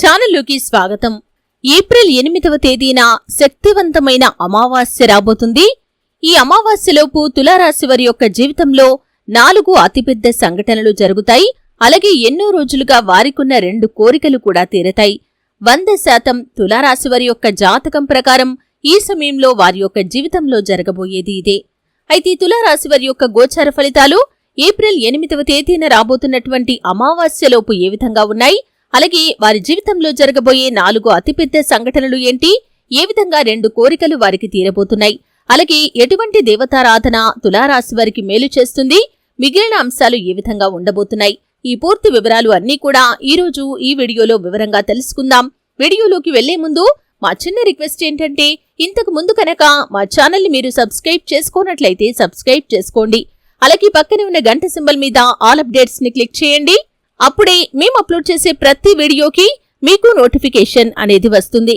ఛానల్లోకి స్వాగతం. ఏప్రిల్ ఎనిమిదవ తేదీన శక్తివంతమైన అమావాస్య రాబోతుంది. ఈ అమావాస్యలోపు తులారాశి వారి యొక్క జీవితంలో నాలుగు అతిపెద్ద సంఘటనలు జరుగుతాయి. అలాగే ఎన్నో రోజులుగా వారికున్న రెండు కోరికలు కూడా తీరతాయి. వంద శాతం తులారాశి వారి యొక్క జాతకం ప్రకారం ఈ సమయంలో వారి యొక్క జీవితంలో జరగబోయేది ఇదే. అయితే తులారాశి వారి యొక్క గోచార ఫలితాలు ఏప్రిల్ ఎనిమిదవ తేదీన రాబోతున్నటువంటి అమావాస్యలోపు ఏ విధంగా ఉన్నాయి? అలాగే వారి జీవితంలో జరగబోయే నాలుగు అతిపెద్ద సంఘటనలు ఏంటి? ఏ విధంగా రెండు కోరికలు వారికి తీరబోతున్నాయి? అలాగే ఎటువంటి దేవతారాధన తులారాశి వారికి మేలు చేస్తుంది? మిగిలిన అంశాలు ఏ విధంగా ఉండబోతున్నాయి? ఈ పూర్తి వివరాలు అన్నీ కూడా ఈరోజు ఈ వీడియోలో వివరంగా తెలుసుకుందాం. వీడియోలోకి వెళ్ళే ముందు మా చిన్న రిక్వెస్ట్ ఏంటంటే ఇంతకు ముందు కనుక మా ఛానల్ని మీరు సబ్స్క్రైబ్ చేసుకోనట్లయితే సబ్స్క్రైబ్ చేసుకోండి. అలాగే పక్కనే ఉన్న గంట సింబల్ మీద ఆల్ అప్డేట్స్ని క్లిక్ చేయండి. అప్పుడే మేము అప్లోడ్ చేసే ప్రతి వీడియోకి మీకు నోటిఫికేషన్ అనేది వస్తుంది.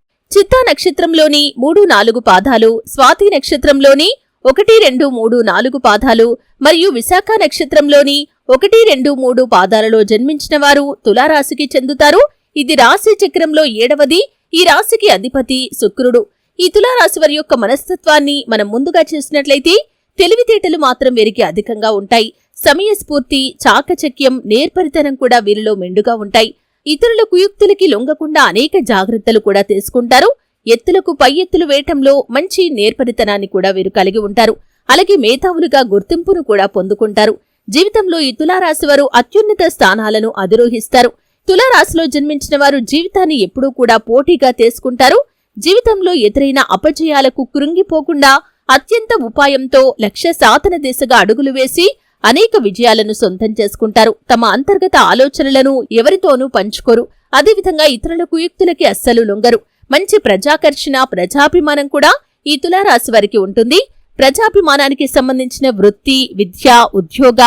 చిత్తా నక్షత్రంలోని మూడు నాలుగు పాదాలు స్వాతి నక్షత్రంలోని ఒకటి రెండు మూడు నాలుగు పాదాలు మరియు విశాఖ నక్షత్రంలోని ఒకటి రెండు మూడు పాదాలలో జన్మించిన వారు తులారాశికి చెందుతారు. ఇది రాశి చక్రంలో ఏడవది. ఈ రాశికి అధిపతి శుక్రుడు. ఈ తులారాశి వారి యొక్క మనస్తత్వాన్ని మనం ముందుగా చేసినట్లయితే తెలివితేటలు మాత్రం వీరికి అధికంగా ఉంటాయి. సమయస్ఫూర్తి చాకచక్యం నేర్పరితనం కూడా వీరిలో మెండుగా ఉంటాయి. ఇతరుల కుయుక్తులకి లొంగకుండా అనేక జాగ్రత్తలు కూడా తీసుకుంటారు. ఎత్తులకు పై ఎత్తులు వేయటంలో మంచి నేర్పరితనాన్ని కూడా వీరు కలిగి ఉంటారు. అలాగే మేధావులుగా గుర్తింపును కూడా పొందుకుంటారు. జీవితంలో ఈ తులారాశి వారు అత్యున్నత స్థానాలను అధిరోహిస్తారు. తులారాశిలో జన్మించిన వారు జీవితాన్ని ఎప్పుడూ కూడా పోటీగా తీసుకుంటారు. జీవితంలో ఎదురైన అపజయాలకు కృంగిపోకుండా అత్యంత ఉపాయంతో లక్ష్య సాధన దిశగా అడుగులు వేసి అనేక విజయాలను సొంతం చేసుకుంటారు. తమ అంతర్గత ఆలోచనలను ఎవరితోనూ పంచుకోరు. అదేవిధంగా ఇతరుల కుయుక్తులకి అస్సలు లొంగరు. మంచి ప్రజాకర్షణ ప్రజాభిమానం కూడా ఈ తులారాశి వారికి ఉంటుంది. ప్రజాభిమానానికి సంబంధించిన వృత్తి విద్య ఉద్యోగ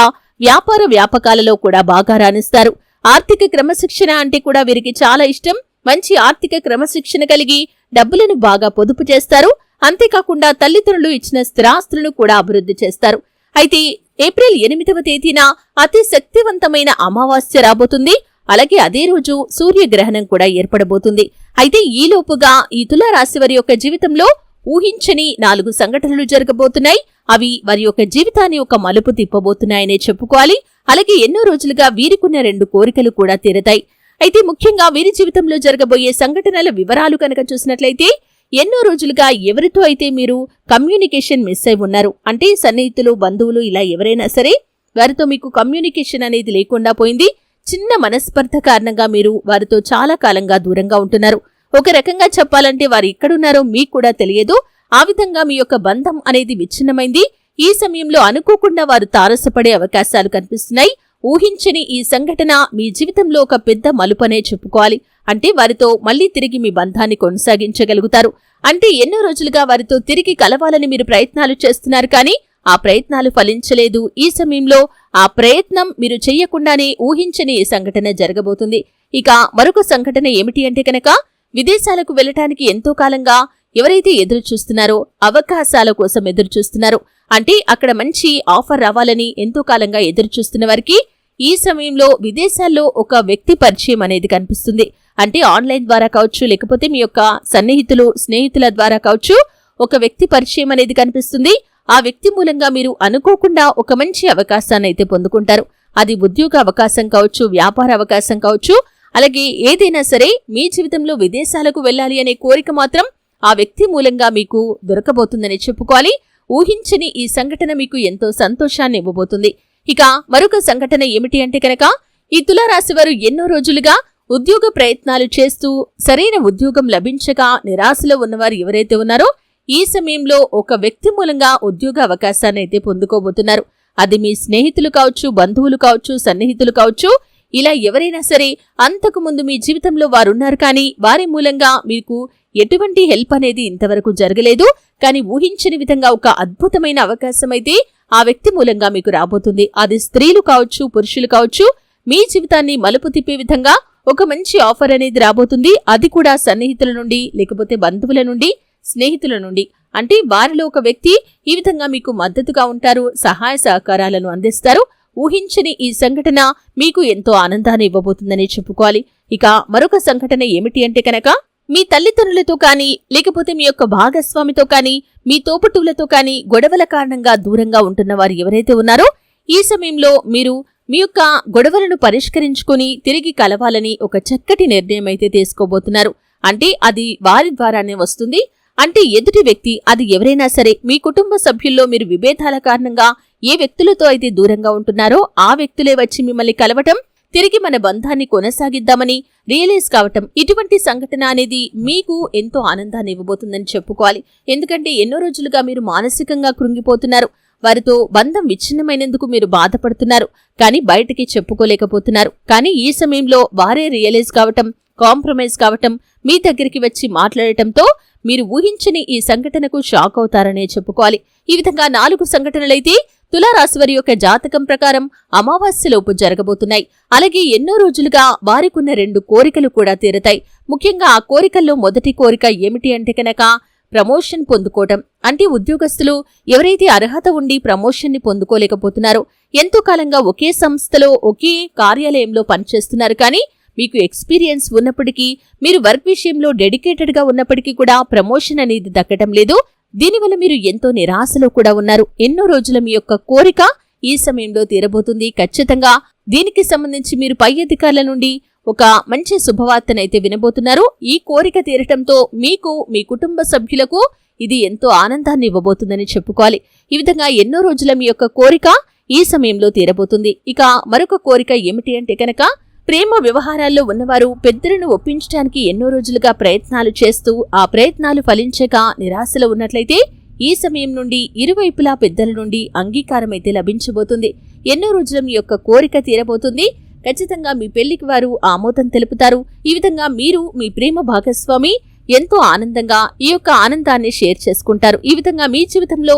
వ్యాపార వ్యాపకాలలో కూడా బాగా రాణిస్తారు. ఆర్థిక క్రమశిక్షణ అంటే కూడా వీరికి చాలా ఇష్టం. మంచి ఆర్థిక క్రమశిక్షణ కలిగి డబ్బులను బాగా పొదుపు చేస్తారు. అంతేకాకుండా తల్లిదండ్రులు ఇచ్చిన స్థిరాస్తులను కూడా అభివృద్ధి చేస్తారు. అయితే ఏప్రిల్ ఎనిమిదవ తేదీన అతి శక్తివంతమైన అమావాస్య రాబోతుంది. అలాగే అదే రోజు సూర్యగ్రహణం కూడా ఏర్పడబోతుంది. అయితే ఈలోపుగా ఈ తులారాశి వారి యొక్క జీవితంలో ఊహించని నాలుగు సంఘటనలు జరగబోతున్నాయి. అవి వారి యొక్క జీవితాన్ని ఒక మలుపు తిప్పబోతున్నాయనే చెప్పుకోవాలి. అలాగే ఎన్నో రోజులుగా వీరికున్న రెండు కోరికలు కూడా తీరతాయి. అయితే ముఖ్యంగా వీరి జీవితంలో జరగబోయే సంఘటనల వివరాలు కనుక చూసినట్లయితే ఎన్నో రోజులుగా ఎవరితో అయితే మీరు కమ్యూనికేషన్ మిస్ అయి ఉన్నారు? అంటే సన్నిహితులు బంధువులు ఇలా ఎవరైనా సరే వారితో మీకు కమ్యూనికేషన్ అనేది లేకుండా పోయింది. చిన్న మనస్పర్ధ కారణంగా మీరు వారితో చాలా కాలంగా దూరంగా ఉంటున్నారు. ఒక రకంగా చెప్పాలంటే వారు ఎక్కడున్నారో మీకు కూడా తెలియదు. ఆ విధంగా మీ యొక్క బంధం అనేది విచ్ఛిన్నమైంది. ఈ సమయంలో అనుకోకుండా వారు తారసపడే అవకాశాలు కనిపిస్తున్నాయి. ఊహించని ఈ సంఘటన మీ జీవితంలో ఒక పెద్ద మలుపనే చెప్పుకోవాలి. అంటే వారితో మళ్ళీ తిరిగి మీ బంధాన్ని కొనసాగించగలుగుతారు. అంటే ఎన్నో రోజులుగా వారితో తిరిగి కలవాలని మీరు ప్రయత్నాలు చేస్తున్నారు కానీ ఆ ప్రయత్నాలు ఫలించలేదు. ఈ సమయంలో ఆ ప్రయత్నం మీరు చెయ్యకుండానే ఊహించని ఈ సంఘటన జరగబోతుంది. ఇక మరొక సంఘటన ఏమిటి అంటే కనుక విదేశాలకు వెళ్ళటానికి ఎంతో కాలంగా ఎవరైతే ఎదురు చూస్తున్నారో అవకాశాల కోసం ఎదురు చూస్తున్నారో అంటే అక్కడ మంచి ఆఫర్ రావాలని ఎంతో కాలంగా ఎదురు చూస్తున్న వారికి ఈ సమయంలో విదేశాల్లో ఒక వ్యక్తి పరిచయం అనేది కనిపిస్తుంది. అంటే ఆన్లైన్ ద్వారా కావచ్చు లేకపోతే మీ యొక్క సన్నిహితులు స్నేహితుల ద్వారా కావచ్చు ఒక వ్యక్తి పరిచయం అనేది కనిపిస్తుంది. ఆ వ్యక్తి మూలంగా మీరు అనుకోకుండా ఒక మంచి అవకాశాన్ని అయితే పొందుకుంటారు. అది ఉద్యోగ అవకాశం కావచ్చు వ్యాపార అవకాశం కావచ్చు అలాగే ఏదైనా సరే మీ జీవితంలో విదేశాలకు వెళ్ళాలి అనే కోరిక మాత్రం ఆ వ్యక్తి మూలంగా మీకు దొరకబోతుందని చెప్పుకోవాలి. ఊహించని ఈ సంఘటన మీకు ఎంతో సంతోషాన్ని ఇవ్వబోతుంది. ఇక మరొక సంఘటన ఏమిటి అంటే కనుక ఈ తులారాశి వారు ఎన్నో రోజులుగా ఉద్యోగ ప్రయత్నాలు చేస్తూ సరైన ఉద్యోగం లభించక నిరాశలో ఉన్నవారు ఎవరైతే ఉన్నారో ఈ సమయంలో ఒక వ్యక్తి మూలంగా ఉద్యోగ అవకాశాన్ని అయితే పొందుకోబోతున్నారు. అది మీ స్నేహితులు కావచ్చు బంధువులు కావచ్చు సన్నిహితులు కావచ్చు ఇలా ఎవరైనా సరే అంతకు ముందు మీ జీవితంలో వారున్నారు కానీ వారి మూలంగా మీకు ఎటువంటి హెల్ప్ అనేది ఇంతవరకు జరగలేదు. కానీ ఊహించని విధంగా ఒక అద్భుతమైన అవకాశం అయితే ఆ వ్యక్తి మూలంగా మీకు రాబోతుంది. అది స్త్రీలు కావచ్చు పురుషులు కావచ్చు మీ జీవితాన్ని మలుపు తిప్పే విధంగా ఒక మంచి ఆఫర్ అనేది రాబోతుంది. అది కూడా సన్నిహితుల నుండి లేకపోతే బంధువుల నుండి స్నేహితుల నుండి. అంటే వారిలో ఒక వ్యక్తి ఈ విధంగా మీకు మద్దతుగా ఉంటారు సహాయ సహకారాలను అందిస్తారు. ఊహించని ఈ సంఘటన మీకు ఎంతో ఆనందాన్ని ఇవ్వబోతుందని చెప్పుకోవాలి. ఇక మరొక సంఘటన ఏమిటి అంటే కనుక మీ తల్లిదండ్రులతో కానీ లేకపోతే మీ యొక్క భాగస్వామితో కానీ మీ తోపుటూలతో కానీ గొడవల కారణంగా దూరంగా ఉంటున్న వారు ఎవరైతే ఉన్నారో ఈ సమయంలో మీరు మీ యొక్క గొడవలను పరిష్కరించుకుని తిరిగి కలవాలని ఒక చక్కటి నిర్ణయం అయితే తీసుకోబోతున్నారు. అంటే అది వారి ద్వారానే వస్తుంది. అంటే ఎదుటి వ్యక్తి అది ఎవరైనా సరే మీ కుటుంబ సభ్యుల్లో మీరు విభేదాల కారణంగా ఏ వ్యక్తులతో అయితే దూరంగా ఉంటున్నారో ఆ వ్యక్తులే వచ్చి మిమ్మల్ని కలవటం తిరిగి మన బంధాన్ని కొనసాగిద్దామని రియలైజ్ కావటం ఇటువంటి సంఘటన అనేది మీకు ఎంతో ఆనందాన్ని ఇవ్వబోతుందని చెప్పుకోవాలి. ఎందుకంటే ఎన్నో రోజులుగా మీరు మానసికంగా కృంగిపోతున్నారు. వారితో బంధం విచ్ఛిన్నమైనందుకు మీరు బాధపడుతున్నారు. కానీ బయటికి చెప్పుకోలేకపోతున్నారు. కానీ ఈ సమయంలో వారే రియలైజ్ కావటం కాంప్రమైజ్ కావటం మీ దగ్గరికి వచ్చి మాట్లాడటంతో మీరు ఊహించని ఈ సంఘటనకు షాక్ అవుతారనే చెప్పుకోవాలి. ఈ విధంగా నాలుగు సంఘటనలైతే తులారాశివారి యొక్క జాతకం ప్రకారం అమావాస్యలోపు జరగబోతున్నాయి. అలాగే ఎన్నో రోజులుగా వారికున్న రెండు కోరికలు కూడా తీరతాయి. ముఖ్యంగా ఆ కోరికల్లో మొదటి కోరిక ఏమిటి అంటే కనుక ప్రమోషన్ పొందుకోవటం. అంటే ఉద్యోగస్తులు ఎవరైతే అర్హత ఉండి ప్రమోషన్ని పొందుకోలేకపోతున్నారో ఎంతో కాలంగా ఒకే సంస్థలో ఒకే కార్యాలయంలో పనిచేస్తున్నారు. కానీ మీకు ఎక్స్పీరియన్స్ ఉన్నప్పటికీ మీరు వర్క్ విషయంలో డెడికేటెడ్గా ఉన్నప్పటికీ కూడా ప్రమోషన్ అనేది దక్కటం లేదు. దీనివల్ల మీరు ఎంతో నిరాశలో కూడా ఉన్నారు. ఎన్నో రోజుల మీ యొక్క కోరిక ఈ సమయంలో తీరబోతుంది. ఖచ్చితంగా దీనికి సంబంధించి మీరు పై అధికారుల నుండి ఒక మంచి శుభవార్తనైతే వినబోతున్నారు. ఈ కోరిక తీరటంతో మీకు మీ కుటుంబ సభ్యులకు ఇది ఎంతో ఆనందాన్ని ఇవ్వబోతుందని చెప్పుకోవాలి. ఈ విధంగా ఎన్నో రోజుల మీ యొక్క కోరిక ఈ సమయంలో తీరబోతుంది. ఇక మరొక కోరిక ఏమిటి అంటే కనుక ప్రేమ వ్యవహారాల్లో ఉన్నవారు పెద్దలను ఒప్పించడానికి ఎన్నో రోజులుగా ప్రయత్నాలు చేస్తూ ఆ ప్రయత్నాలు ఫలించక నిరాశలో ఉన్నట్లయితే ఈ సమయం నుండి ఇరువైపులా పెద్దల నుండి అంగీకారం అయితే లభించబోతుంది. ఎన్నో రోజుల మీ యొక్క కోరిక తీరబోతుంది. ఖచ్చితంగా మీ పెళ్ళికి వారు ఆమోదం తెలుపుతారు. ఈ విధంగా మీరు మీ ప్రేమ భాగస్వామి ఎంతో ఆనందంగా ఈ యొక్క ఆనందాన్ని షేర్ చేసుకుంటారు. ఈ విధంగా మీ జీవితంలో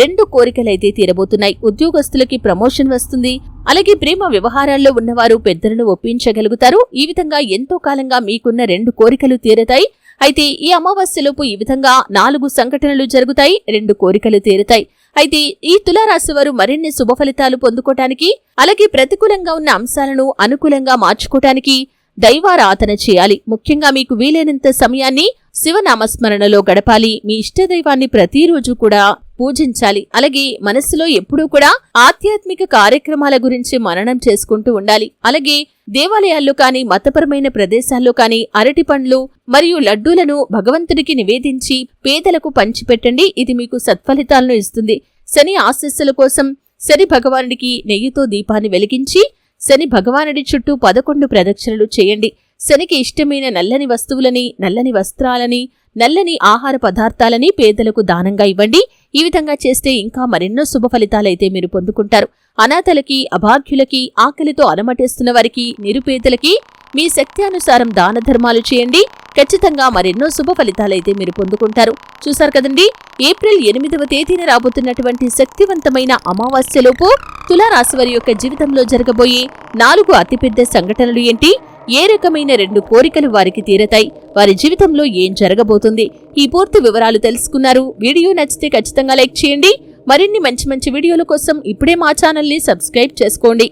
రెండు కోరికలైతే తీరబోతున్నాయి. ఉద్యోగస్తులకి ప్రమోషన్ వస్తుంది. అలాగే ప్రేమ వ్యవహారాల్లో ఉన్నవారు పెద్దలను ఒప్పించగలుగుతారు. ఈ విధంగా ఎంతో కాలంగా మీకున్న రెండు కోరికలు తీరతాయి. అయితే ఈ అమావాస్యలోపు ఈ విధంగా నాలుగు సంఘటనలు జరుగుతాయి రెండు కోరికలు తీరుతాయి. అయితే ఈ తులారాశి వారు మరిన్ని శుభ ఫలితాలు పొందుకోవటానికి అలాగే ప్రతికూలంగా ఉన్న అంశాలను అనుకూలంగా మార్చుకోవటానికి దైవారాధన చేయాలి. ముఖ్యంగా మీకు వీలైనంత సమయాన్ని శివనామస్మరణలో గడపాలి. మీ ఇష్టదైవాన్ని ప్రతిరోజు కూడా పూజించాలి. అలాగే మనస్సులో ఎప్పుడూ కూడా ఆధ్యాత్మిక కార్యక్రమాల గురించి మననం చేసుకుంటూ ఉండాలి. అలాగే దేవాలయాల్లో కానీ మతపరమైన ప్రదేశాల్లో కానీ అరటి పండ్లు మరియు లడ్డూలను భగవంతుడికి నివేదించి పేదలకు పంచిపెట్టండి. ఇది మీకు సత్ఫలితాలను ఇస్తుంది. శని ఆశస్సుల కోసం శని భగవానుడికి నెయ్యితో దీపాన్ని వెలిగించి శని భగవానుడి చుట్టూ పదకొండు ప్రదక్షిణలు చేయండి. శనికి ఇష్టమైన నల్లని వస్తువులని నల్లని వస్త్రాలని నల్లని ఆహార పదార్థాలని పేదలకు దానంగా ఇవ్వండి. ఈ విధంగా చేస్తే ఇంకా మరెన్నో శుభ ఫలితాలైతే మీరు పొందుకుంటారు. అనాథలకి అభాగ్యులకి ఆకలితో అలమటేస్తున్న వారికి నిరుపేదలకి మీ శక్తి అనుసారం దాన ధర్మాలు చేయండి. ఖచ్చితంగా మరెన్నో శుభ ఫలితాలైతే మీరు పొందుకుంటారు. చూశారు కదండి? ఏప్రిల్ ఎనిమిదవ తేదీన రాబోతున్నటువంటి శక్తివంతమైన అమావాస్యలోపు తులారాశివారి యొక్క జీవితంలో జరగబోయే నాలుగు అతిపెద్ద సంఘటనలు ఏంటి? ఏ రకమైన రెండు కోరికలు వారికి తీరతాయి? వారి జీవితంలో ఏం జరగబోతుంది? ఈ పూర్తి వివరాలు తెలుసుకున్నారు. వీడియో నచ్చితే ఖచ్చితంగా లైక్ చేయండి. మరిన్ని మంచి మంచి వీడియోల కోసం ఇప్పుడే మా ఛానల్ని సబ్స్క్రైబ్ చేసుకోండి.